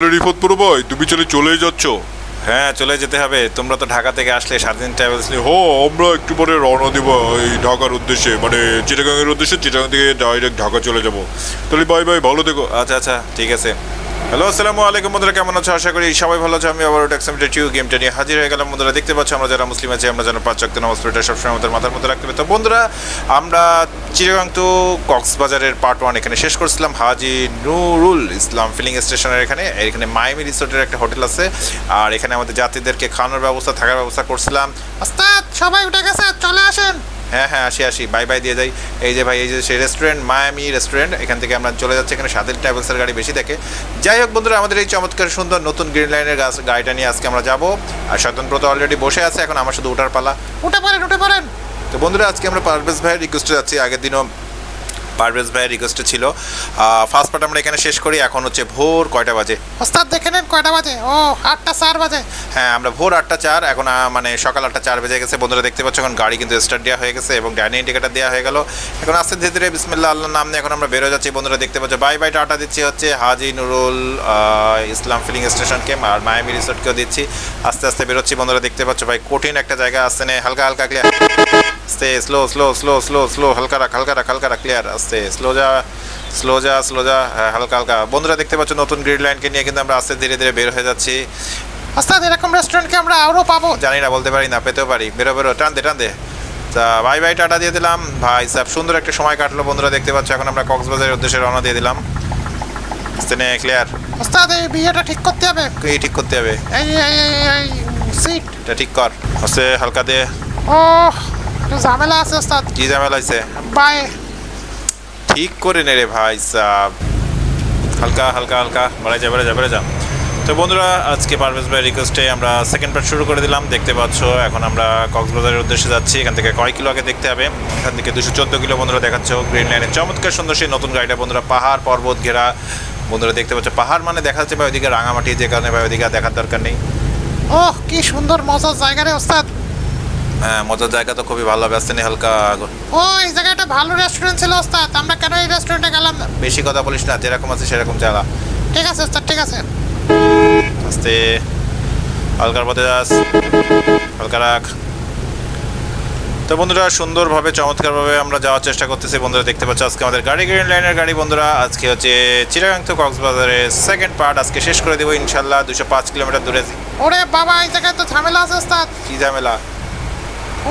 রিফত পুরো ভাই তুমি চলে চলেই যাচ্ছ। হ্যাঁ চলে যেতে হবে। তোমরা তো ঢাকা থেকে আসলে স্বাধীন ট্রাভেলস হো আমরা একটু পরে রওনা দিব এই ঢাকার উদ্দেশ্যে। মানে চিটাগাংয়ের উদ্দেশ্যে চিটাগাং থেকে ডাইরেক্ট ঢাকা চলে যাব। তাহলে বাই বাই ভালো থেকো। আচ্ছা আচ্ছা ঠিক আছে। হ্যালো, আসসালামু আলাইকুম বন্ধুরা, কেমন আছো? আশা করি সবাই ভালো আছো। আমি আবার ট্যাক্সামিটার টিউ গেমটা নিয়ে হাজির হয়ে গেলাম। বন্ধুরা, দেখতে পাচ্ছ, আমরা যারা মুসলিম আছি, আমরা যেন পাঁচ চক্ত নামাজ সবসময় আমাদের মাথার মধ্যে রাখতে হবে তো বন্ধুরা, আমরা চিরাগাং টু কক্সবাজারের পার্ট ওয়ান এখানে শেষ করছিলাম। হাজি নুরুল ইসলাম ফিলিং স্টেশনের এখানে এখানে মায়ামি রিসোর্টের একটা হোটেল আছে। আর এখানে আমাদের যাত্রীদেরকে খাওয়ানোর ব্যবস্থা, থাকার ব্যবস্থা করছিলাম। ওস্তাদ সবাই উঠে গেছে, চলে আসেন। হ্যাঁ হ্যাঁ আসি আসি। বাই বাই দিয়ে যাই। এই যে ভাই এই যে সেই রেস্টুরেন্ট মায়ামি রেস্টুরেন্ট এখান থেকে আমরা চলে যাচ্ছি। এখানে সাদেল ট্রাভেলসের গাড়ি বেশি দেখে। যাই হোক বন্ধুরা আমাদের এই চমৎকার সুন্দর নতুন গ্রিন লাইনের গাছ গাড়িটা নিয়ে আজকে আমরা যাব। আর স্বতন্ত্র তো অলরেডি বসে আছে এখন আমার শুধু উঠার পালা। উঠে পারেন উঠে পারেন তো বন্ধুরা আজকে আমরা পারভেজ ভাইয়ের রিকোয়েস্টে যাচ্ছি। আগের দিনও পারভেজ ভাইয়ের রিকোয়েস্টে ছিল। ফার্স্ট পার্ট আমরা এখানে শেষ করি এখন হচ্ছে ভোর কয়টা বাজে? ওস্তাদ দেখে নেন কয়টা বাজে। ও আটটা চার বাজে। হ্যাঁ আমরা ভোর আটটা চার এখন মানে সকাল আটটা চার বেজে গেছে। বন্ধুরা দেখতে পাচ্ছ এখন গাড়ি কিন্তু স্টার্ট দেওয়া হয়ে গেছে এবং ডাইনিং টিকেটটা দেওয়া হয়ে গেল। এখন আস্তে ধীরে ধীরে বিসমিল্লা আল্লাহ নাম নিয়ে এখন আমরা বেরো যাচ্ছি। বন্ধুরা দেখতে পাচ্ছ বাই বাই টাটা দিচ্ছি হচ্ছে হাজি নুরুল ইসলাম ফিলিং স্টেশনকে আর মায়ামি রিসোর্টকেও দিচ্ছি। আস্তে আস্তে বেরোচ্ছি। বন্ধুরা দেখতে পাচ্ছ ভাই কঠিন একটা জায়গা আসছে না। হালকা হালকা ক্লিয়ার আস্তে slow slow slow slow slow হালকা রাখ হালকা রাখ হালকা রাখ ক্লিয়ার আস্তে। স্লো যা স্লো যা স্লো যা হালকা হালকা। বন্ধুরা দেখতে পাচ্ছ নতুন গ্রিড লাইনকে নিয়ে কিন্তু আমরা আস্তে ধীরে ধীরে বের হয়ে যাচ্ছি। ওস্তাদ এরকম রেস্টুরেন্টকে আমরা আরও পাবো? জানি না বলতে পারি না পেতেও পারি। বেরো বেরো টান দে টান দে। তা ভাই বাই টাটা দিয়ে দিলাম। ভাই সাহেব সুন্দর একটা সময় কাটলো বন্ধুরা দেখতে পাচ্ছ এখন আমরা কক্সবাজারের উদ্দেশ্যে রওনা দিয়ে দিলাম। নে ক্লিয়ার ওস্তাদ এই বিয়েটা ঠিক করতে হবে? এই ঠিক করতে হবে। এই এই সিট এটা ঠিক কর। হচ্ছে হালকা দে। ও ঝামেলা আছে ওস্তাদ। কি ঝামেলা হয়েছে বাই ঠিক করে নে রে ভাই সাহেব হালকা হালকা হালকা। বাড়াই যা বাড়াই যা বাড়াই যা। তো বন্ধুরা, আজকে পারভেজ ভাই রিকোয়েস্টে আমরা সেকেন্ড পার্ট শুরু করে দিলাম। দেখতে পাচ্ছ, এখন আমরা কক্সবাজারের উদ্দেশ্যে যাচ্ছি। এখান থেকে কয় কিলো আগে দেখতে হবে? এখান থেকে দুশো চোদ্দ কিলো বন্ধুরা দেখাচ্ছ। গ্রিন লাইনের চমৎকার সুন্দর সেই নতুন গাড়িটা বন্ধুরা, পাহাড় পর্বত ঘেরা। বন্ধুরা, দেখতে পাচ্ছ, পাহাড় মানে দেখা যাচ্ছে ভাই ওইদিকে রাঙামাটি যে কারণে ভাই ওইদিকে দেখার দরকার নেই। ওহ, কি সুন্দর, মজার জায়গা রে ওস্তাদ। হ্যাঁ মজার জায়গা তো খুবই ভালো নেই হালকা ও এই জায়গাটা ভালো রেস্টুরেন্ট ছিল ওস্তাদ। আমরা কেন এই রেস্টুরেন্টে গেলাম? না? বেশি কথা বলিস না যেরকম আছে সেরকম চালা ঠিক আছে ওস্তাদ ঠিক আছে। আস্তে হালকার পথে যাস হালকা রাখ। তো বন্ধুরা সুন্দরভাবে চমৎকারভাবে আমরা যাওয়ার চেষ্টা করতেছি। বন্ধুরা দেখতে পাচ্ছ আজকে আমাদের গাড়ি গ্রিন লাইনের গাড়ি বন্ধুরা। আজকে হচ্ছে চিরাগাং তো কক্সবাজারের সেকেন্ড পার্ট আজকে শেষ করে দেবো ইনশাল্লাহ দুশো পাঁচ কিলোমিটার দূরে। ওরে বাবা এই জায়গায় তো ঝামেলা আছে কি ঝামেলা?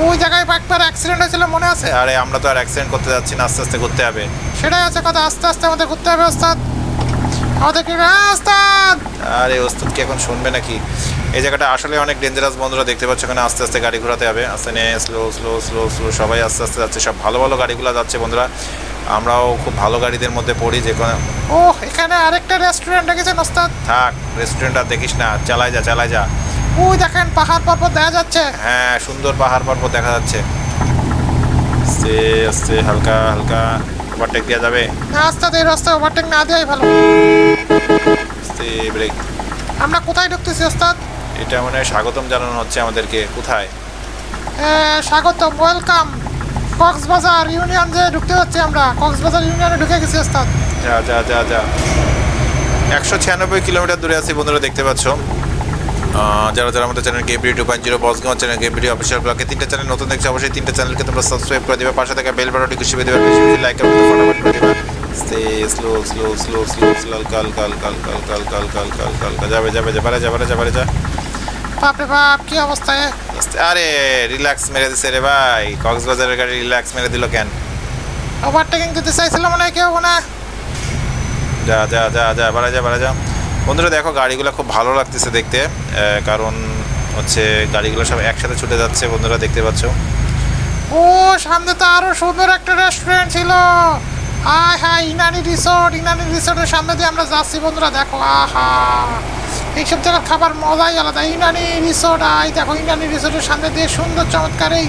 ওই জায়গায় একবার অ্যাক্সিডেন্ট হয়েছিল মনে আছে? আরে আমরা তো আর অ্যাক্সিডেন্ট করতে যাচ্ছি না আস্তে আস্তে ঘুরতে হবে। সেটাই আছে কথা আস্তে আস্তে আমাদের ঘুরতে হবে ওস্তাদ। আমাদের কি হ্যাঁ, ওস্তাদ! আরে ওস্তাদ কি এখন শুনবে নাকি? এই জায়গাটা আসলে অনেক ডেঞ্জারাস বন্ধুরা দেখতে পাচ্ছ এখানে আস্তে আস্তে গাড়ি ঘোরাতে হবে। আস্তে নে স্লো স্লো স্লো স্লো সবাই আস্তে আস্তে যাচ্ছে সব ভালো ভালো গাড়িগুলো যাচ্ছে বন্ধুরা। আমরাও খুব ভালো গাড়িদের মধ্যে পড়ি যে কোনো ও এখানে আরেকটা রেস্টুরেন্ট রেখেছেন ওস্তাদ? থাক রেস্টুরেন্ট আর দেখিস না চালাই যা চালাই যা। ওই দেখেন পাহাড় পর্বত দেখা যাচ্ছে। হ্যাঁ সুন্দর পাহাড় পর্বত দেখা যাচ্ছে। আস্তে আস্তে হালকা হালকা ওভারটেক দেওয়া যাবে। না ওস্তাদ এই রাস্তায় ওভারটেক না দেওয়াই ভালো। আস্তে ব্রেক আমরা কোথায় ঢুকতেছি ওস্তাদ? এটা মনে স্বাগতম জানানো হচ্ছে আমাদেরকে। কোথায়? স্বাগতম ওয়েলকাম কক্সবাজার ইউনিয়ন যে ঢুকতে হচ্ছে আমরা। কক্সবাজার ইউনিয়নে ঢুকে গেছি ওস্তাদ। যা যা যা যা। একশো ছিয়ানব্বই কিলোমিটার দূরে আছি বন্ধুরা দেখতে পাচ্ছ। যারা যারা আমাদের channel game two point zero বসগাঁও channel game video official ব্লগে তিনটা চ্যানেল নতুন দেখছে অবশ্যই তিনটা চ্যানেলকে তোমরা সাবস্ক্রাইব করে দেবে পাশে থাকা বেল বাটনটি খুশি দেবে বেশি বেশি লাইক এবং ফটাফট করে দেবে স্তে slow slow slow slow slow কাল কাল কাল কাল কাল কাল কাল কাল কাল কাল যাবে যাবে যাবে যাবে যাবে যা বাপরে বাপ কি অবস্থায় আস্তে, আরে রিল্যাক্স মেরে দিছে রে ভাই কক্সবাজারের গাড়ি রিল্যাক্স মেরে দিল কেন ওভারটেকিং দিতে চাইছিল মনে হয় কেউ মনে হয়। যা যা যা যা বাড়া যা বাড়া যা বন্ধুরা, দেখো, গাড়িগুলো খুব ভালো লাগতেছে দেখতে। কারণ হচ্ছে গাড়িগুলো সব একসাথে ছুটে যাচ্ছে, বন্ধুরা দেখতে পাচ্ছ। ও, সামনে তো আরও সুন্দর একটা রেস্টুরেন্ট ছিল। আয় হায় ইনানি রিসোর্ট ইনানি রিসোর্টের সামনে দিয়ে আমরা যাচ্ছি, বন্ধুরা, দেখো, আহা। এইসব জায়গার খাবার মজাই আলাদা। ইনানি রিসোর্ট আই, দেখো, ইনানি রিসোর্টের সামনে দিয়ে সুন্দর, চমৎকার এই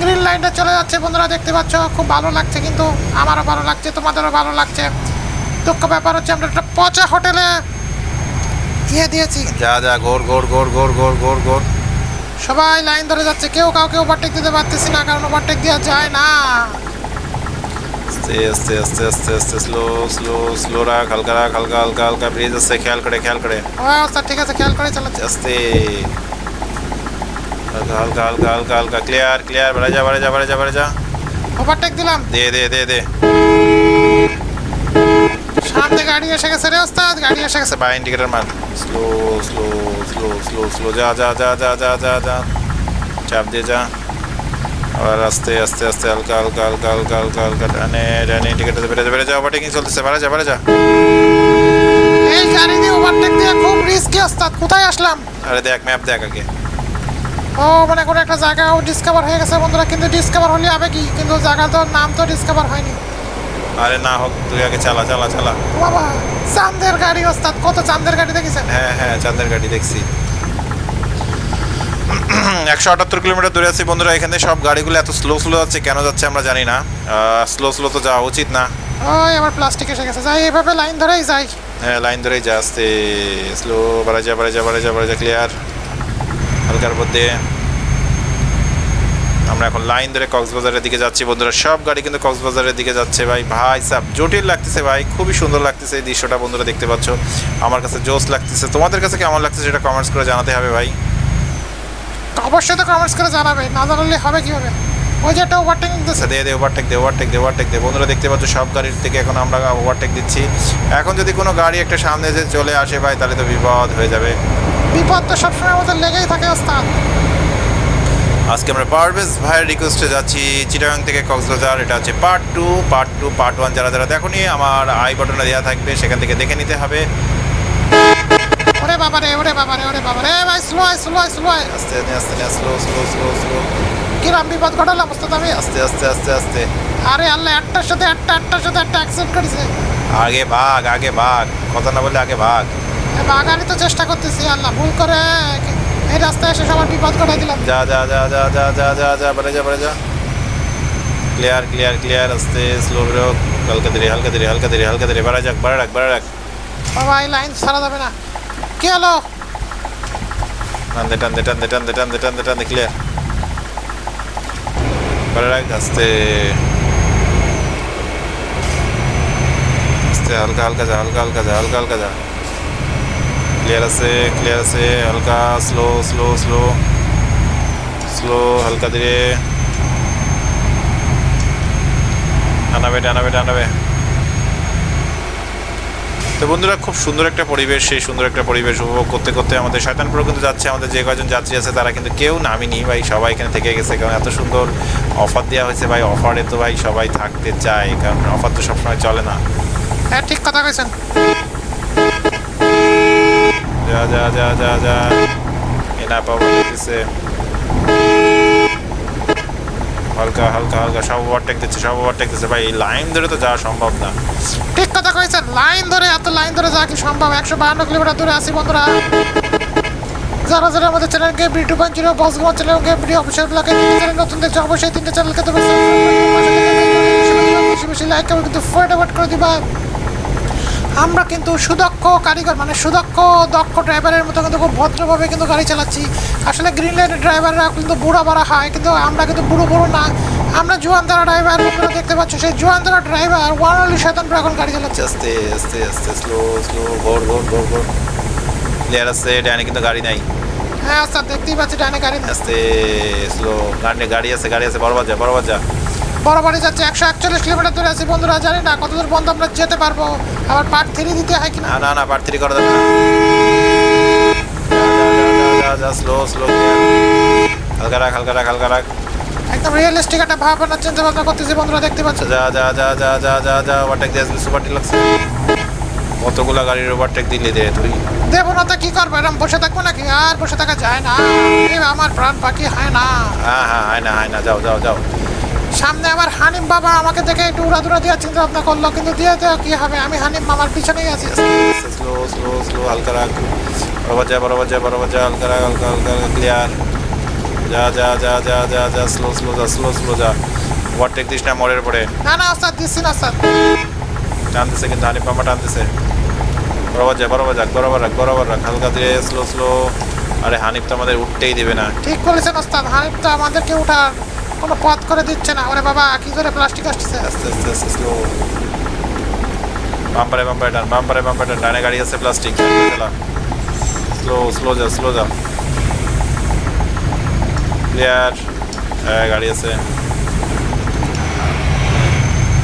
গ্রিন লাইনটা চলে যাচ্ছে, বন্ধুরা, দেখতে পাচ্ছ। খুব ভালো লাগছে কিন্তু, আমারও ভালো লাগছে, তোমাদেরও ভালো লাগছে। দুঃখ ব্যাপার হচ্ছে আমরা একটা পচা হোটেলে দিয়ে দিয়েছি। যা যা ঘোর ঘোর ঘোর ঘোর ঘোর ঘোর ঘোর সবাই লাইন ধরে যাচ্ছে কেউ কাউকে ওভারটেক দিতে পারতেছি না কারণ ওভারটেক দেওয়া যায় না। আস্তে আস্তে আস্তে আস্তে আস্তে স্লো স্লো স্লো রাখ হালকা রাখ হালকা হালকা হালকা ব্রিজ আসছে খেয়াল করে খেয়াল করে। ওস্তাদ ঠিক আছে খেয়াল করে চালাচ্ছি আস্তে হালকা হালকা হালকা হালকা হালকা ক্লিয়ার ক্লিয়ার বাড়ে যা বাড়ে যা বাড়ে যা বাড়ে যা। ওভারটেক দিলাম। দে দে দে দে। সামনে গাড়ি এসে গেছে রে ওস্তাদ গাড়ি এসে গেছে। বা ইন্ডিকেটার মার। Slow slow slow slow slow যা যা যা যা যা যা যা। চাপ দিয়ে যা। আবার আস্তে আস্তে আস্তে হালকা হালকা হালকা হালকা হালকা হালকা টানে টানে ইন্ডিকেটার বেড়ে বেড়ে যা ওভারটেকিং চলতেছে। বাড়ে যা বাড়ে যা। এই গাড়ি দিয়ে ওভারটেক দিয়ে খুব রিস্কি ওস্তাদ কোথায় আসলাম? আরে দেখ ম্যাপ দেখ আগে। ও মানে কোনো একটা জায়গা ডিসকভার হয়ে গেছে বন্ধুরা কিন্তু ডিসকভার হলে হবে কি? কিন্তু জায়গাটার নাম তো ডিসকভার হয়নি। আরে না হোক তুই আগে চালা চালা চালা। বাবা চাঁদের গাড়ি ওস্তাদ কত চাঁদের গাড়ি দেখেছেন? হ্যাঁ হ্যাঁ চাঁদের গাড়ি দেখছি। একশো আটাত্তর কিলোমিটার দূরে আছি বন্ধুরা এখানে সব গাড়িগুলো এত স্লো স্লো যাচ্ছে কেন যাচ্ছে আমরা জানি না। স্লো স্লো তো যাওয়া উচিত না। ওই আবার প্লাস্টিক এসে গেছে। যাই এভাবে লাইন ধরেই যাই। হ্যাঁ লাইন ধরেই যা আসতে স্লো বাড়া যা বাড়া যা বাড়া যা বাড়া যা ক্লিয়ার হালকার মধ্যে। আমরা এখন লাইন ধরে কক্সবাজারের দিকে যাচ্ছি। বন্ধুরা সব গাড়ি কিন্তু কক্সবাজারের দিকে যাচ্ছে ভাই। ভাই সাব জটিল লাগতেছে ভাই। খুবই সুন্দর লাগতেছে এই দৃশ্যটা বন্ধুরা দেখতে পাচ্ছ। আমার কাছে জোস লাগতেছে। তোমাদের কাছে কেমন লাগতেছে সেটা কমেন্টস করে জানাতে হবে ভাই। অবশ্যই তো কমেন্টস করে জানাবে। না জানালে হবে কীভাবে? ওই যে একটা ওভারটেক দিতেছে। আচ্ছা দে দে ওভারটেক দে ওভারটেক দে ওভারটেক দে। বন্ধুরা দেখতে পাচ্ছ সব গাড়ির থেকে এখন আমরা ওভারটেক দিচ্ছি। এখন যদি কোনো গাড়ি একটা সামনে যে চলে আসে ভাই তাহলে তো বিপদ হয়ে যাবে। বিপদ তো সবসময় আমাদের লেগেই থাকে ওস্তাদ। আজকে আমরা পারভেজ ভাইয়ের রিকোয়েস্টে যাচ্ছি চিটাগাং থেকে কক্সবাজার এটা হচ্ছে part two. Part two part one যারা যারা দেখোনি আমার আই বাটনে দেওয়া থাকবে সেখান থেকে দেখে নিতে হবে। ওরে বাবা রে ওরে বাবা রে ওরে বাবা রে ভাই স্লো স্লো আস্তে আস্তে আস্তে স্লো স্লো স্লো স্লো কিরাম বিপদ ঘটালাম আমি। আস্তে আস্তে আস্তে আস্তে। আরে আল্লাহ একটার সাথে একটা একটার সাথে একটা অ্যাক্সিডেন্ট করেছে। আগে ভাগ আগে ভাগ। কথা না বলে আগে ভাগ। বাগানি তো চেষ্টা করতেছি আল্লাহ ভুল করে এই রাস্তায় এসে সবার বিপদ ঘটাই দিলাম। যা যা যা যা যা যা যা যা বেড়ে যা বেড়ে যা। ক্লিয়ার ক্লিয়ার ক্লিয়ার আস্তে স্লো বেরো হালকা ধীরে হালকা ধীরে হালকা ধীরে হালকা ধীরে বাড়া যাক বাড়া রাখ বাড়া রাখ। বাবা এই লাইন ছাড়া যাবে না। কি হলো টানতে টানতে টানতে টানতে টানতে টানতে টানতে ক্লিয়ার বাড়া রাখ আস্তে। আস্তে হালকা হালকা যা হালকা হালকা যা হালকা হালকা যা। ক্লিয়ার আছে ক্লিয়ার আছে, হালকা স্লো স্লো স্লো স্লো হালকা ধীরে। টানাবে টানাবে টানাবে তো বন্ধুরা, খুব সুন্দর একটা পরিবেশ, সেই সুন্দর একটা পরিবেশ উপভোগ করতে করতে আমাদের শয়তানপুর কিন্তু যাচ্ছে, আমাদের যে কয়জন যাত্রী আছে, তারা কিন্তু কেউ নামিনি ভাই, সবাই এখানে থেকে গেছে, কারণ এত সুন্দর অফার দেওয়া হয়েছে ভাই, অফারে তো ভাই সবাই থাকতে চায়, কারণ অফার তো সবসময় চলে না। হ্যাঁ ঠিক কথা কইছেন। যা যা যা যা যা এনা পাওয়া দেখতেছে হালকা হালকা হালকা সব ওভারটেক দিচ্ছে সব ওভারটেক দিচ্ছে ভাই এই লাইন ধরে তো যাওয়া সম্ভব না ঠিক কথা কইছেন লাইন ধরে এত লাইন ধরে যা কি সম্ভব একশো বাহান্ন কিলোমিটার দূরে আছি বন্ধুরা যারা যারা আমাদের চ্যানেলকে B two point zero boss go চ্যানেলকে ভিডিও অফিসিয়াল ব্লগে চ্যানেল নতুন দেখছ অবশ্যই তিনটে চ্যানেলকে তুমি বেশি বেশি লাইক করে কিন্তু ফটাফট করে দিবা আমরা কিন্তু সুদক্ষ কারিগর মানে সুদক্ষ দক্ষ ড্রাইভারের মতো কিন্তু খুব ভদ্রভাবে কিন্তু গাড়ি চালাচ্ছি। আসলে গ্রিন ড্রাইভাররা কিন্তু বুড়া বাড়া হয় কিন্তু আমরা কিন্তু বুড়ো বুড়ো না। আমরা জোয়ান ড্রাইভার আপনারা দেখতে পাচ্ছ সেই জোয়ান ড্রাইভার ওয়ান অনলি শতাংশ এখন গাড়ি চালাচ্ছে। আস্তে আস্তে আস্তে স্লো স্লো ঘোর ঘোর ঘোর ঘোর। ক্লিয়ার আছে ডাইনে কিন্তু গাড়ি নাই। হ্যাঁ স্যার দেখতেই পাচ্ছি ডানে গাড়ি। আস্তে স্লো গাড়ি গাড়ি আছে গাড়ি আছে বড় বাজা বড় বাজা বাড়ি যাচ্ছে একশো একচল্লিশ কিলোমিটার দূরে আছি বন্ধুরা জানি না কত দূর বন্ধ আমরা যেতে পারব। আবার পার্ট থ্রি দিতে হয় কিনা? না না না পার্থিরি করা যাবে না। স্লো স্লো হালকা রাখ হালকা রাখ হালকা রাখ। একদম রিয়েলিস্টিক একটা ভাবনা চিন্তা ভাবনা করতেছি বন্ধুরা দেখতে পাচ্ছ যা যা যা যা যা যা যা ওভারটেক দিয়ে আসবি সুপার ডিলাক্স কতগুলা গাড়ির ওভারটেক দিলি দে তুই? দেবো না তো কি করব? এরকম বসে থাকব নাকি? আর বসে থাকা যায় না। আমার প্রাণ পাখি হয় না। হ্যাঁ হ্যাঁ হায় না হায় না যাও যাও যাও। সামনে আমার হানিম বাবা আমাকে দেখে একটু উড়াদুরা দেওয়ার চিন্তা ভাবনা করল কিন্তু দিয়ে দেওয়া কি হবে? আমি হানিম মামার পিছনেই আছি। স্লো স্লো স্লো হালকা রাখ বরাবর যা বরাবর যা বরাবর যা হালকা রাখ হালকা হালকা ক্লিয়ার যা যা যা যা যা যা স্লো স্লো যা স্লো স্লো যা। ওভারটেক দিস না মোড়ের পরে। না না ওস্তাদ দিচ্ছি না স্যার টানতেছে কিন্তু হানিফ মামা টানতেছে। বরাবর যা বরাবর যাক বরাবর রাখ বরাবর রাখ হালকা ধীরে স্লো স্লো আরে হানিফ তো আমাদের উঠতেই দেবে না। ঠিক বলেছেন ওস্তাদ হানিফ তো আমাদেরকে উঠার কোনো পথ করে দিচ্ছে না। ওরে বাবা, কি করে প্লাস্টিক আসছে আস্তে আস্তে আস্তে স্লো বাম্পারে বাম্পারে ডান বাম্পারে বাম্পারে ডান ডানে গাড়ি আছে প্লাস্টিক স্লো স্লো যা স্লো যা। ক্লিয়ার হ্যাঁ গাড়ি আছে।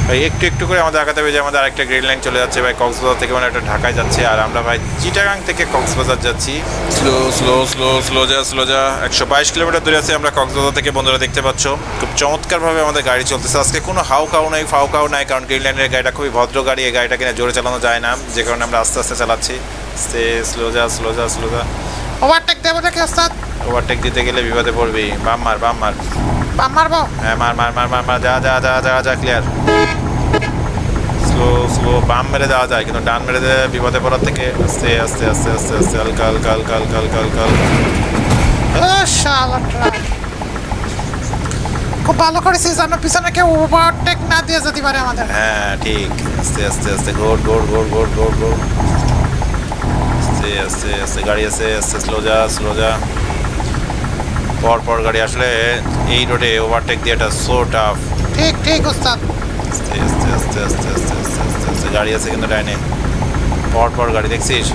ভাই একটু একটু করে আমাদের আগাতে হবে যে আমাদের আরেকটা গ্রিন লাইন চলে যাচ্ছে। ভাই কক্সবাজার থেকে মানে একটা ঢাকায় যাচ্ছে। আর আমরা ভাই চিটাগাং থেকে কক্সবাজার যাচ্ছি। স্লো স্লো স্লো স্লো যা স্লো যা। একশো বাইশ কিলোমিটার দূরে আছে আমরা কক্সবাজার থেকে। বন্ধুরা দেখতে পাচ্ছ খুব চমৎকারভাবে আমাদের গাড়ি চলতেছে। আজকে কোনো হাউ কাউ নাই ফাউ কাউ নাই কারণ গ্রিন লাইনের গাড়িটা খুবই ভদ্র গাড়ি। এই গাড়িটা কিনা জোরে চালানো যায় না। যে কারণে আমরা আস্তে আস্তে চালাচ্ছি। সে স্লো যা স্লো যা স্লো যা। ওভারটেক দেবো নাকি ওভারটেক দিতে গেলে বিপদে পড়বি বাম মার। মার মারবো? হ্যাঁ মার মার মার মার মার যা যা যা যা যা ক্লিয়ার স্লো স্লো বাম মেরে দেওয়া যায় কিন্তু ডান মেরে দিলে বিপদে পড়ার থেকে আস্তে আস্তে আস্তে আস্তে আস্তে হালকা হালকা হালকা হালকা হালকা হালকা। খুব ভালো করেছিস যেন পিছনে কেউ ওভারটেক না দিয়ে যেতে পারে আমাদের। হ্যাঁ ঠিক। আস্তে আস্তে আস্তে গোড গোড গোড গোড গোড গোড আস্তে আস্তে আস্তে গাড়ি আছে আস্তে স্লো যা স্লো যা। পর পর গাড়ি আসলে এই রোডে ওভারটেক দিয়ে এটা সো টাফ ঠিক ঠিক উস্তাদ আস্তে আস্তে আস্তে আস্তে আস্তে আস্তে আস্তে গাড়ি আছে কিন্তু ডাইনে পর পর গাড়ি দেখছিস?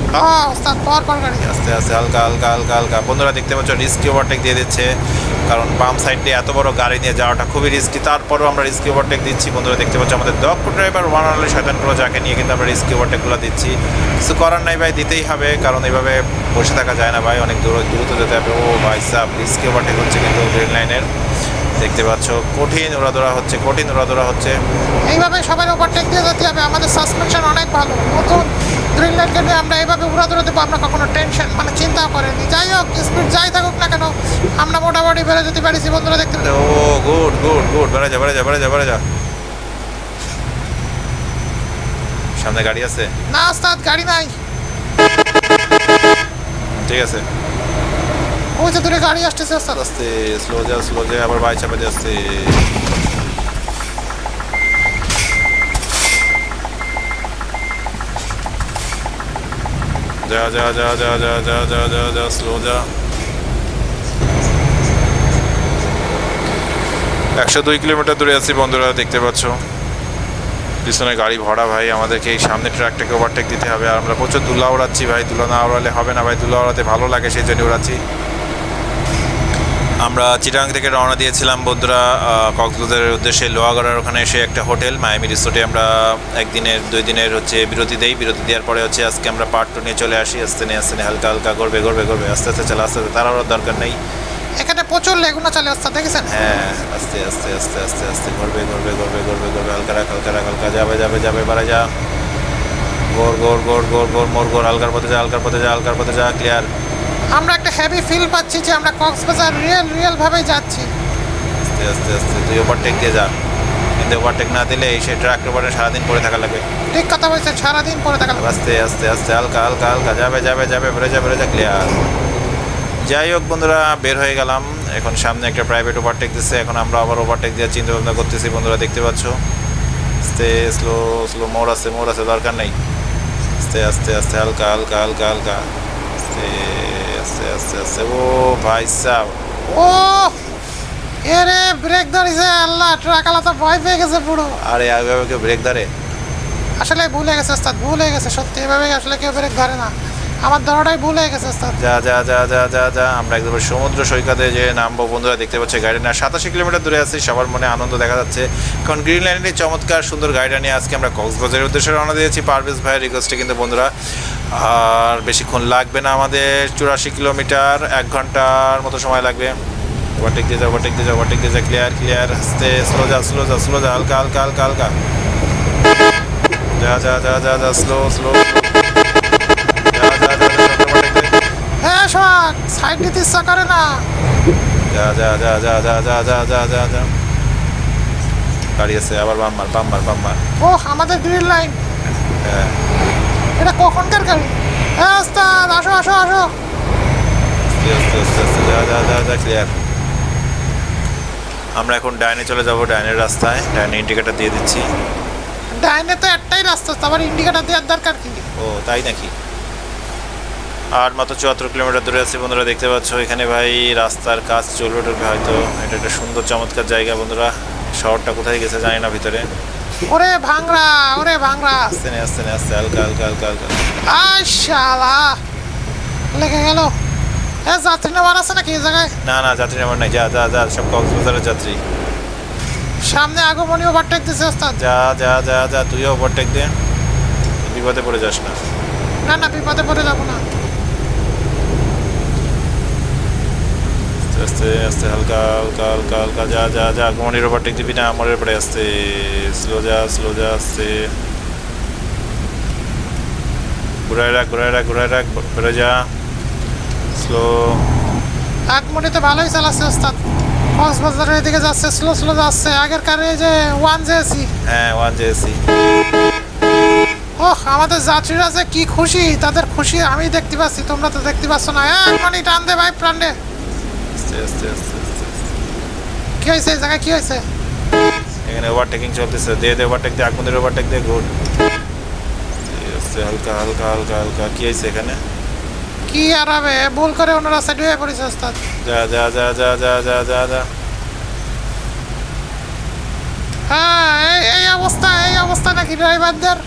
পর পর গাড়ি। আস্তে আস্তে হালকা হালকা হালকা। হালকা বন্ধুরা দেখতে পাচ্ছ রিস্কি ওভারটেক দিয়ে দিচ্ছে। কারণ বাম সাইড দিয়ে এত বড় গাড়ি নিয়ে যাওয়াটা খুবই রিস্কি তারপরেও আমরা রিস্কি ওভারটেক দিচ্ছি। বন্ধুরা দেখতে পাচ্ছ আমাদের দক্ষ ড্রাইভার ওয়ান আনলে শয়তান করে যাকে নিয়ে কিন্তু আমরা রিস্কি ওভারটেকগুলো দিচ্ছি। কিছু করার নাই ভাই দিতেই হবে। কারণ এইভাবে বসে থাকা যায় না ভাই অনেক দূর দ্রুত যেতে হবে। ও ভাই সাহ রিস্কি ওভারটেক হচ্ছে কিন্তু গ্রিন লাইনের। দেখতে পাচ্ছ কঠিন উড়াদোড়া হচ্ছে কঠিন উড়াদোড়া হচ্ছে। এইভাবে সবাই ওভারটেক দিয়ে যেতে হবে। আমাদের সাসপেনশন অনেক ভালো। নতুন গ্রিন লাইটকে নিয়ে আমরা এইভাবে উড়া দৌড়ে দেবো আমরা কখনো টেনশন মানে চিন্তা করিনি যাই হোক স্পিড যাই থাকুক না কেন আমরা মোটামুটি বেড়ে যেতে পারিছি বন্ধুরা দেখতে ও গুড গুড গুড বেড়ে যা বেড়ে যা বেড়ে যা বেড়ে যা। সামনে গাড়ি আছে? না ওস্তাদ গাড়ি নাই। ঠিক আছে। ওই যে দূরে গাড়ি আসতেছে ওস্তাদ। আস্তে স্লো যা স্লো যা আবার বাই চাপে যাচ্ছে যা যা যা যা যা যা যা যা যা স্লো যা। একশো দুই কিলোমিটার দূরে আছি বন্ধুরা, দেখতে পাচ্ছ। পিছনে গাড়ি ভরা ভাই, আমাদেরকে এই সামনে ট্র্যাকটাকে ওভারটেক দিতে হবে। আর আমরা প্রচুর দুলা ওড়াচ্ছি ভাই দুলা না ওড়ালে হবে না ভাই দুলা ওড়াতে ভালো লাগে, সেই জন্য উড়াচ্ছি আমরা চিটাং থেকে রওনা দিয়েছিলাম বন্ধুরা কক্সবাজারের উদ্দেশ্যে লোহাগড়ার ওখানে এসে একটা হোটেল মায়ামি রিসোর্টে আমরা একদিনের দুই দিনের হচ্ছে বিরতি দেই। বিরতি দেওয়ার পরে হচ্ছে আজকে আমরা পার্ট টু নিয়ে চলে আসি। আস্তে নিয়ে আস্তে হালকা হালকা গড়বে গড়বে গড়বে আস্তে আস্তে চলে আস্তে আস্তে দরকার নেই। এখানে প্রচুর লেগুনা চলে ওস্তাদ দেখেছেন? হ্যাঁ আস্তে আস্তে আস্তে আস্তে আস্তে গড়বে গড়বে গড়বে গড়বে গড়বে হালকা রাখ হালকা রাখ হালকা যাবে যাবে যাবে বাড়া যা। গোর গোর গোর গোর গোর মোর গোর হালকার পথে যা হালকার পথে যা হালকার পথে যা ক্লিয়ার আমরা হেভি ফিল পাচ্ছি যে আমরা কক্সবাজার রিয়েল রিয়েল ভাবেই যাচ্ছি। আস্তে আস্তে আস্তে তুই ওভারটেক দিয়ে যা। কিন্তু ওভারটেক না দিলে এই সেই ট্রাকের উপরে সারাদিন পরে থাকা লাগবে। ঠিক কথা বলছেন সারাদিন পরে থাকা লাগবে। আস্তে আস্তে আস্তে হালকা হালকা হালকা যাবে যাবে যাবে বেড়ে যাবে বেড়ে যা ক্লিয়ার যাই হোক বন্ধুরা বের হয়ে গেলাম। এখন সামনে একটা প্রাইভেট ওভারটেক দিচ্ছে। এখন আমরা আবার ওভারটেক দেওয়ার চিন্তা ভাবনা করতেছি। বন্ধুরা দেখতে পাচ্ছ? আস্তে স্লো স্লো মোড় আছে মোড় আছে দরকার নেই। আস্তে আস্তে আস্তে হালকা হালকা হালকা হালকা। আস্তে। আস্তে আস্তে আস্তে ও ভাই সাহ ও এরে ব্রেক ধরেছে আল্লাহ ট্রাক আলা তো ভয় পেয়ে গেছে পুরো। আরে এইভাবে কেউ ব্রেক ধরে? আসলে ভুল হয়ে গেছে ওস্তাদ ভুল হয়ে গেছে সত্যি এভাবে আসলে কেউ ব্রেক ধরে না। আমার ধরাটাই ভুল হয়ে গেছে ওস্তাদ। যা যা যা যা যা যা আমরা একদম সমুদ্র সৈকতে যে নামবো বন্ধুরা দেখতে পাচ্ছে গাড়ি না। সাতাশি কিলোমিটার দূরে আছি সবার মনে আনন্দ দেখা যাচ্ছে। কারণ গ্রিন লাইনের চমৎকার সুন্দর গাড়িটা নিয়ে আজকে আমরা কক্সবাজারের উদ্দেশ্যে রওনা দিয়েছি। পারভেজ ভাইয়ের রিকোয়েস্টে কিন্তু বন্ধুরা আর বেশিক্ষণ লাগবে না আমাদের চুরাশি কিলোমিটার এক ঘণ্টার মতো সময় লাগবে ওভারটেক দিয়ে যা ওভারটেক দিয়ে যা ওভারটেক দিয়ে যা ক্লিয়ার ক্লিয়ার আস্তে স্লো যা স্লো যা স্লো যা হালকা হালকা হালকা হালকা যা যা যা যা যা স্লো স্লো। হ্যাঁ সাইড দিতে ইচ্ছা করে না যা যা যা যা যা যা যা যা যা যা গাড়ি আছে আবার বাম মার বাম মার বাম মার ও আমাদের গ্রিন লাইন হ্যাঁ এটা কখনকার গাড়ি? হ্যাঁ ওস্তাদ আসো আসো আসো। আমরা এখন ডাইনে চলে যাব ডাইনের রাস্তায়। ডাইনে ইন্ডিকেটার দিয়ে দিচ্ছি। ডাইনে তো একটাই রাস্তা আবার ইন্ডিকেটার দেওয়ার দরকার কি? ও তাই নাকি? আর মাত্র চুয়াত্তর কিলোমিটার দূরে আছি বন্ধুরা দেখতে পাচ্ছ এখানে ভাই রাস্তার কাজ চলবে টলবে হয়তো। এটা একটা সুন্দর চমৎকার জায়গা বন্ধুরা। শহরটা কোথায় গেছে জানি না ভিতরে। ওরে ভাংরা ওরে ভাংরা। আসতে নেই আসতে নেই আসতে হালকা হালকা হালকা হালকা। আই শালা। লেগে গেল। এ যাত্রী নেওয়ার আছে নাকি এই জায়গায়? না না যাত্রী নাম্বার নাই। যা যা যা সব কক্সবাজারের যাত্রী। সামনে আগমনী ওভারটেক দিছে ওস্তাদ। যা যা যা যা তুইও ওভারটেক দে। বিপদে পড়ে যাস না। না না বিপদে পড়ে যাব না। আস্তে আস্তে হালকা হালকা হালকা হালকা যা যা যা ঘুমানির ওভারটেক দিবি না আমার পরে আস্তে। স্লো যা স্লো যা আস্তে। ঘুরায় রাখ ঘুরায় রাখ ঘুরায় রাখ বেরো যা। স্লো আগমনীতে ভালোই চালাচ্ছে ওস্তাদ। কক্সবাজারের দিকে যাচ্ছে স্লো স্লো যাচ্ছে। আগের কারে যে ওয়ান জেসি হ্যাঁ ওয়ান জেসি ওহ আমাদের যাত্রীরা যে কি খুশি তাদের খুশি আমি দেখতে পাচ্ছি তোমরা তো দেখতে পাচ্ছ না। এ আগমনী টান দে ভাই প্রাণ দে। আস্তে আস্তে আস্তে। কি হয়েছে? এই জায়গায় কি হয়েছে? এখানে ওভারটেকিং চলতেছে। দে দে ওভারটেক দে আগুনের ওভারটেক দে গুড। আস্তে হালকা হালকা হালকা হালকা। কি হয়েছে এখানে? কি আর হবে ভুল করে ওনারা সাইড হয়ে পড়েছে ওস্তাদ। যা যা যা যা যা যা যা যা। হ্যাঁ এই অবস্থা এই অবস্থা নাকি ড্রাইভারদের?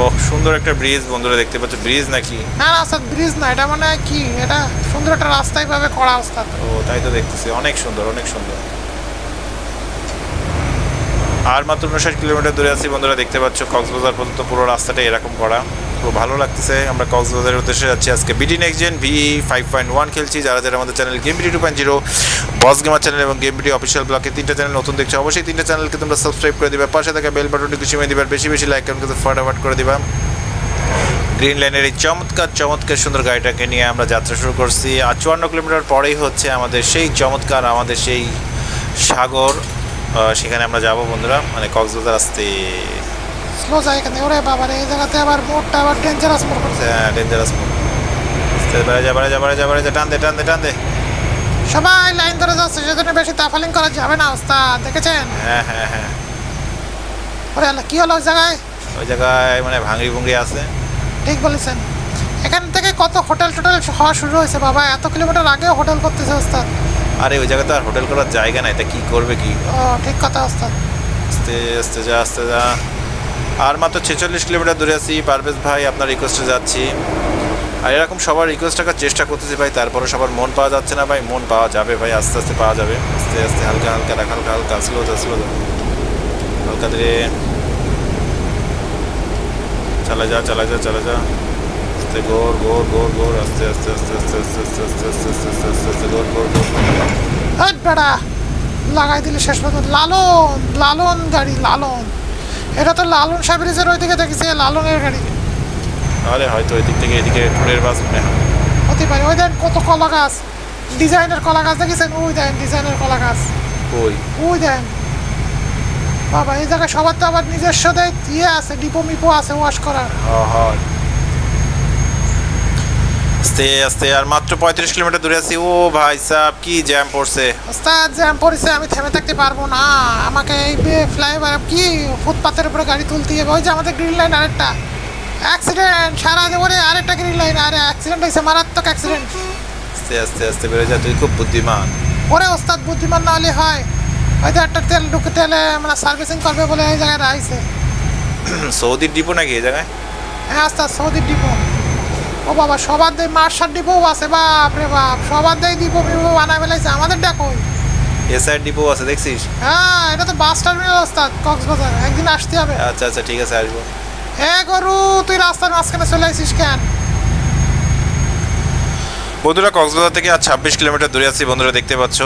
ও সুন্দর একটা ব্রিজ বন্ধুরা দেখতে পাচ্ছ। ব্রিজ নাকি? না না ওস্তাদ ব্রিজ না এটা মানে কি? এটা সুন্দর একটা রাস্তায় ভাবে করা রাস্তা ও তাই তো দেখতেছি। অনেক সুন্দর অনেক সুন্দর। আর মাত্র উনষাট কিলোমিটার দূরে আছি বন্ধুরা দেখতে পাচ্ছ কক্সবাজার পর্যন্ত পুরো রাস্তাটা এরকম করা। পুরো ভালো লাগতেছে। আমরা কক্সবাজারের উদ্দেশ্যে যাচ্ছি আজকে BD next gen V five point one খেলছি, যারা যারা আমাদের channel game BD two point zero boss gamer channel এবং গেম বিডি অফিসিয়াল ব্লকে তিনটা চ্যানেল নতুন দেখছ, অবশ্যই তিনটা চ্যানেলকে তোমরা সাবস্ক্রাইব করে দিবে, পাশে থাকা বেল বাটনটি কুচিমে দিবে বেশি বেশি লাইক কমেন্ট করতে ফটাফট করে দিবা। গ্রিন লাইনের এই চমৎকার চমৎকার সুন্দর গাড়িটাকে নিয়ে আমরা যাত্রা শুরু করছি। আর চুয়ান্ন কিলোমিটার পরেই হচ্ছে আমাদের সেই চমৎকার, আমাদের সেই সাগর সেখানে আমরা যাব বন্ধুরা। মানে কক্সবাজার আসতে স্লো যায় এখানে ওরে বাবা রে এই জায়গাতে আবার মোড়টা আবার ডেঞ্জারাস মোড় করছে ডেঞ্জারাস বেড়ে যা বেড়ে যা বেড়ে যা বেড়ে যা টান দে টান দে টান দে সবাই লাইন ধরে যাচ্ছে সেজন্য বেশি তাফালিং করা যাবে না ওস্তাদ দেখেছেন হ্যাঁ হ্যাঁ হ্যাঁ ওরে আল্লাহ কি হলো ওই জায়গায় ওই জায়গায় মানে ভাঙড়ি ভুঙ্গি আছে ঠিক বলেছেন এখান থেকে কত হোটেল টোটেল হওয়া শুরু হয়েছে বাবা এত কিলোমিটার আগে হোটেল করতেছে ওস্তাদ আরে ওই জায়গায় তো আর হোটেল করার জায়গা নাই তা কি করবে কি ও ঠিক কথা ওস্তাদ আস্তে আস্তে যা আস্তে যা আর মাত্র ছেচল্লিশ কিলোমিটার দূরে আছি পারভেজ ভাই আপনার রিকোয়েস্টে যাচ্ছি আর এরকম সবার রিকোয়েস্ট রাখার চেষ্টা করতেছি ভাই তারপরে সবার মন পাওয়া যাচ্ছে না ভাই মন পাওয়া যাবে ভাই আস্তে আস্তে পাওয়া যাবে আস্তে আস্তে হালকা হালকা রাখ হালকা হালকা স্লো যা স্লো হালকা ধীরে চালা যা চালা যা চালা যা আস্তে গোর গোর গোর গোর আস্তে আস্তে আস্তে আস্তে আস্তে আস্তে আস্তে আস্তে আস্তে আস্তে আস্তে আস্তে গোর গোর গোর বেড়া লাগাই দিলে শেষ পর্যন্ত লালন লালন গাড়ি লালন এটা তো লালন সাবরিজের ওইদিকে দেখেছি লালনের গাড়ি। তাহলে হয়তো ওই দিক থেকে এদিকে টুরের বাস মনে হয়। হতে পারে। ওই দেন কত কলা গাছ। ডিজাইনের কলা গাছ দেখেছেন? ওই দেন ডিজাইনের কলা গাছ। ওই ওই দেন। বাবা এই জায়গায় সবার তো আবার নিজস্ব দেয়। ইয়ে আছে ডিপো মিপো আছে ওয়াশ করার। হয় আস্তে আস্তে আর মাত্র পঁয়ত্রিশ কিলোমিটার দূরে আছি। ও ভাই সাহ কি জ্যাম পড়ছে? ওস্তাদ জ্যাম পড়েছে আমি থেমে থাকতে পারব না। আমাকে এই ফ্লাইওভার কি ফুটপাথের উপরে গাড়ি তুলতে হবে? ওই যে আমাদের গ্রিন লাইন আরেকটা। অ্যাক্সিডেন্ট সারা ওরে আরেকটা গ্রিন লাইন আরে অ্যাক্সিডেন্ট হয়েছে মারাত্মক অ্যাক্সিডেন্ট আস্তে আস্তে আস্তে বেড়ে যা তুই খুব বুদ্ধিমান। ওরে ওস্তাদ বুদ্ধিমান না হলে হয়। ওই যে একটা তেল ঢুকে তেলে মানে সার্ভিসিং করবে বলে এই জায়গায় রাইছে। সৌদির ডিপো নাকি এই জায়গায়? হ্যাঁ ওস্তাদ সৌদির ডিপো। ও বাবা সবার দেয় মার্শাল ডিপো আছে বাপ রে বাপ। সবার দেয় ডিপো ডিপো বানায় ফেলাইছে আমাদের ডাকো এসআর ডিপো আছে দেখছিস? হ্যাঁ এটা তো বাস টার্মিনাল ওস্তাদ কক্সবাজার একদিন আসতে হবে। আচ্ছা আচ্ছা ঠিক আছে আসব। এ গরু তুই রাস্তার মাঝখানে চলে আসিস কেন? বন্ধুরা কক্সবাজার থেকে আর ছাব্বিশ কিলোমিটার দূরে আছি। বন্ধুরা দেখতে পাচ্ছ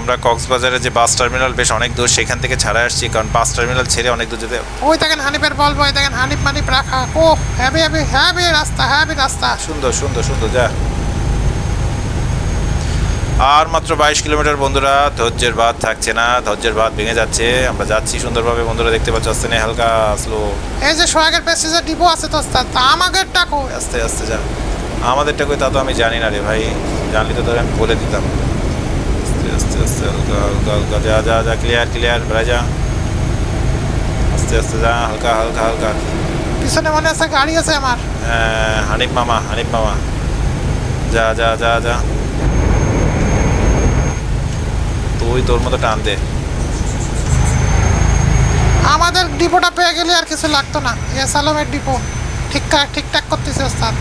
আমরা কক্সবাজারের যে বাস টার্মিনাল বেশ অনেক দূর সেখান থেকে ছাড়া আসছি কারণ বাস টার্মিনাল ছেড়ে অনেক দূর যেতে ওই দেখেন হানিফের বল বয় দেখেন হানিফ মানিফ রাখা। ও হ্যাভি হ্যাভি হ্যাভি রাস্তা হ্যাভি রাস্তা। সুন্দর সুন্দর সুন্দর যা। আর মাত্র বাইশ কিলোমিটার বন্ধুরা ধৈর্যের বাদ থাকছে না ধৈর্যের বাদ ভেঙে যাচ্ছে। আমরা যাচ্ছি সুন্দরভাবে বন্ধুরা দেখতে পাচ্ছ আস্তে নেই হালকা স্লো এই যে সোহাগের প্যাসেজের ডিপো আছে তো আমাদের ডাকো আস্তে আস্তে যা। আমাদেরটা কই তা তো আমি জানি না রে ভাই। জানলি তো তোর আমি বলে দিতাম। আস্তে আস্তে আস্তে হালকা হালকা হালকা যা যা যা ক্লিয়ার ক্লিয়ার বেড়া যা। আস্তে আস্তে যা হালকা হালকা হালকা। পিছনে মনে আছে গাড়ি আছে আমার। হ্যাঁ, হানিফ মামা হানিফ মামা। যা যা যা যা। তুই তোর মতো টান দে। আমাদের ডিপোটা পেয়ে গেলে আর কিছু লাগতো না। এস আলমের ডিপো। ঠিকঠাক ঠিকঠাক করতেছে ওস্তাদ।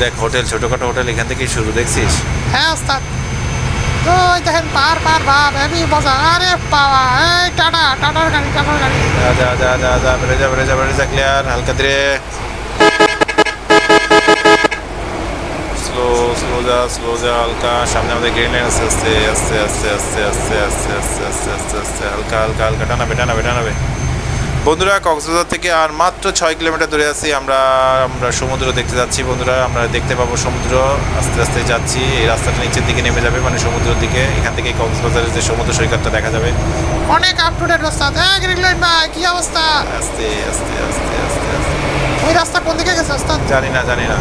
দেখ হোটেল ছোটখাটো হোটেল এখান থেকেই শুরু দেখছিস হ্যাঁ ওস্তাদ ওই দেখেন পার পার ভাব হেভি মজা আরে পাওয়া এই টাটা টাটার গাড়ি টাটার গাড়ি যা যা যা যা যা বেড়ে যা বেড়ে যা বেড়ে যা ক্লিয়ার হালকা ধীরে স্লো স্লো যা স্লো যা হালকা সামনে আমাদের গ্রিন লাইন আছে আস্তে আস্তে আস্তে আস্তে আস্তে আস্তে আস্তে আস্তে আস্তে আস্তে হালকা হালকা হালকা টানাবে টানাবে টানাবে বন্ধুরা কক্সবাজার থেকে আর মাত্র ছয় কিলোমিটার দূরে আছি আমরা। আমরা সমুদ্র দেখতে যাচ্ছি বন্ধুরা। আমরা দেখতে পাবো সমুদ্র। আস্তে আস্তে যাচ্ছি। এই রাস্তাটা নিচের দিকে নেমে যাবে মানে সমুদ্রের দিকে। এখান থেকে কক্সবাজারের যে সমুদ্র সৈকতটা দেখা যাবে। অনেক আপ টু ডেট ভাই কি অবস্থা? আস্তে আস্তে আস্তে আস্তে আস্তে। ওই রাস্তা কোন দিকে গেছে রাস্তা? জানি না জানি না।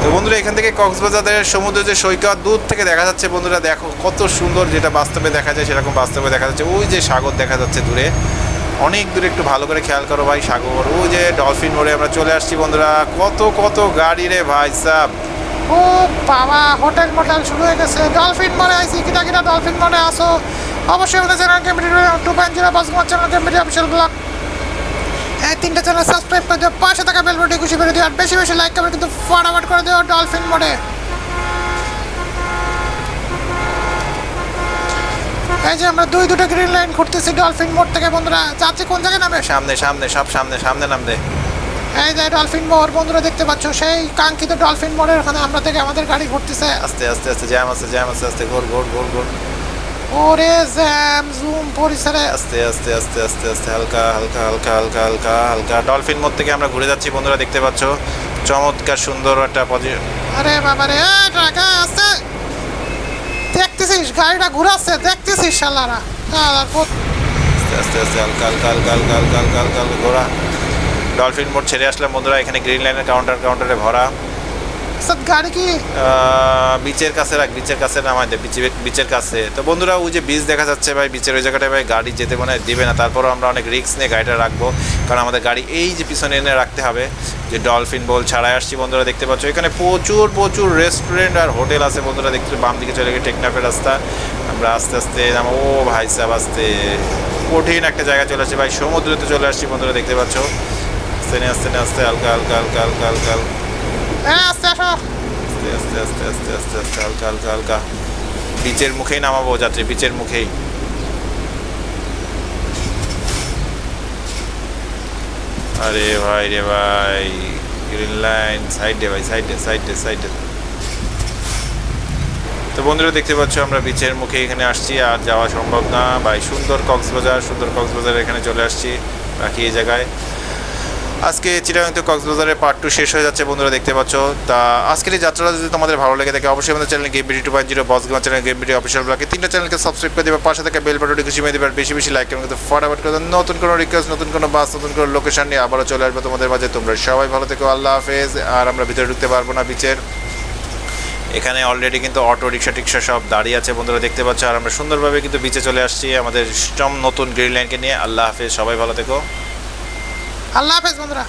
তো বন্ধুরা এখান থেকে কক্সবাজারের সমুদ্র যে সৈকত দূর থেকে দেখা যাচ্ছে বন্ধুরা দেখো কত সুন্দর যেটা বাস্তবে দেখা যায় সেরকম বাস্তবে দেখা যাচ্ছে। ওই যে সাগর দেখা যাচ্ছে দূরে। অনেক দূরে একটু ভালো করে খেয়াল করো ভাই সাগর। ও যে ডলফিন মোড়ে আমরা চলে আসছি বন্ধুরা। কত কত গাড়ি রে ভাই সাহ ও বাবা, হোটেল মোটেল শুরু হয়ে গেছে। ডলফিন মনে আইসি কিটা কিটা ডলফিন মনে আসো। অবশ্যই আমাদের চ্যানেল ক্যামেরি টু পয়েন্ট জিরো কুমার চ্যানেল ক্যামেরি অফিসিয়াল ব্লগ। এই তিনটা চ্যানেল সাবস্ক্রাইব করে দিও, পাশে থাকা বেল বাটন খুশি করে দিও, আর বেশি বেশি লাইক কমেন্ট কিন্তু ফটাফট করে দিও ডলফিন মোডে। এই যে আমরা দুই দুটো গ্রিন লাইন ঘুরতেছি ডলফিন মোড় থেকে বন্ধুরা। যাচ্ছি কোন জায়গায় নামে? সামনে সামনে সব সামনে সামনে নামবে এই যে ডলফিন মোড় বন্ধুরা দেখতে পাচ্ছ সেই কাঙ্ক্ষিত ডলফিন মোড়ের ওখানে আমরা থেকে আমাদের গাড়ি ঘুরতেছে। আস্তে আস্তে আস্তে জ্যাম আছে জ্যাম আছে আস্তে ঘোর ঘোর ঘোর ঘোর। ওরে জ্যাম জুম পরিসরে। আস্তে আস্তে আস্তে আস্তে আস্তে হালকা হালকা হালকা হালকা হালকা হালকা। ডলফিন মোড় থেকে আমরা ঘুরে যাচ্ছি বন্ধুরা দেখতে পাচ্ছ। চমৎকার সুন্দর একটা পজি- আরে বাবা রে টাকা আছে দেখতেছিস গাড়িটা ঘুরাচ্ছে দেখতেছিস শালারা? আস্তে আস্তে হালকা হালকা হালকা হালকা হালকা হালকা হালকা ঘোরা। ডলফিন মোড় ছেড়ে আসলাম বন্ধুরা, এখানে গ্রিন লাইনের কাউন্টার কাউন্টারে ভরা। সাদ গাড়ি কি? বিচের কাছে রাখ বিচের কাছে নামাই দে বিচের বিচের কাছে। তো বন্ধুরা ওই যে বিচ দেখা যাচ্ছে ভাই বিচের ওই জায়গাটায় ভাই গাড়ি যেতে মনে দিবে না। তারপরও আমরা অনেক রিস্ক নিয়ে গাড়িটা রাখব। কারণ আমাদের গাড়ি এই যে পিছনে এনে রাখতে হবে যে ডলফিন বল ছাড়াই আসছি বন্ধুরা দেখতে পাচ্ছ। এখানে প্রচুর প্রচুর রেস্টুরেন্ট আর হোটেল আছে বন্ধুরা দেখতে বাম দিকে চলে গিয়ে টেকনাফের রাস্তা। আমরা আস্তে আস্তে ও ভাই সাহেব আস্তে। কঠিন একটা জায়গা চলে আসছে ভাই। সমুদ্রতে চলে আসছি বন্ধুরা দেখতে পাচ্ছ। আস্তে আস্তে আস্তে হালকা হালকা হালকা হালকা হালকা। হ্যাঁ আসো। আস্তে আস্তে আস্তে আস্তে আস্তে আস্তে, হালকা হালকা হালকা। বিচের মুখেই নামাবো যাত্রী, বিচের মুখেই। আরে ভাই রে ভাই গ্রিন লাইন সাইডে ভাই সাইডে সাইডে সাইডে তো বন্ধুরা, দেখতে পাচ্ছ আমরা বিচের মুখে এখানে আসছি, আর যাওয়া সম্ভব না। ভাই, সুন্দর কক্সবাজার সুন্দর কক্সবাজার এখানে চলে আসছি, বাকি এই জায়গায়। আজকে চিরাং তো কক্সবাজারের পার্ট টু শেষ হয়ে যাচ্ছে বন্ধুরা, দেখতে পাচ্ছ। তা আজকের এই যাত্রাটা যদি তোমাদের ভালো লেগে থাকে, অবশ্যই আমাদের channel game BD two point zero boss gamer channel game BD official ব্লগে তিনটা চ্যানেলকে সাবস্ক্রাইব করে দেবে, পাশে থেকে বেল বাটনটি খুশি মেয়ে বেশি বেশি লাইক করবে কিন্তু ফটাফট করে। নতুন কোনো রিকোয়েস্ট নতুন কোনো বাস নতুন কোনো লোকেশন নিয়ে আবারও চলে আসবে তোমাদের মাঝে। তোমরা সবাই ভালো থেকো, আল্লাহ হাফেজ। আর আমরা ভিতরে ঢুকতে পারব না বিচের এখানে অলরেডি কিন্তু অটো রিক্সা টিক্সা সব দাঁড়িয়ে আছে বন্ধুরা, দেখতে পাচ্ছ। আর আমরা সুন্দরভাবে কিন্তু বিচে চলে আসছি আমাদের নতুন গ্রিন লাইনকে নিয়ে। আল্লাহ হাফেজ, সবাই ভালো থেকো। আল্লাহ হাফেজ বন্ধুরা।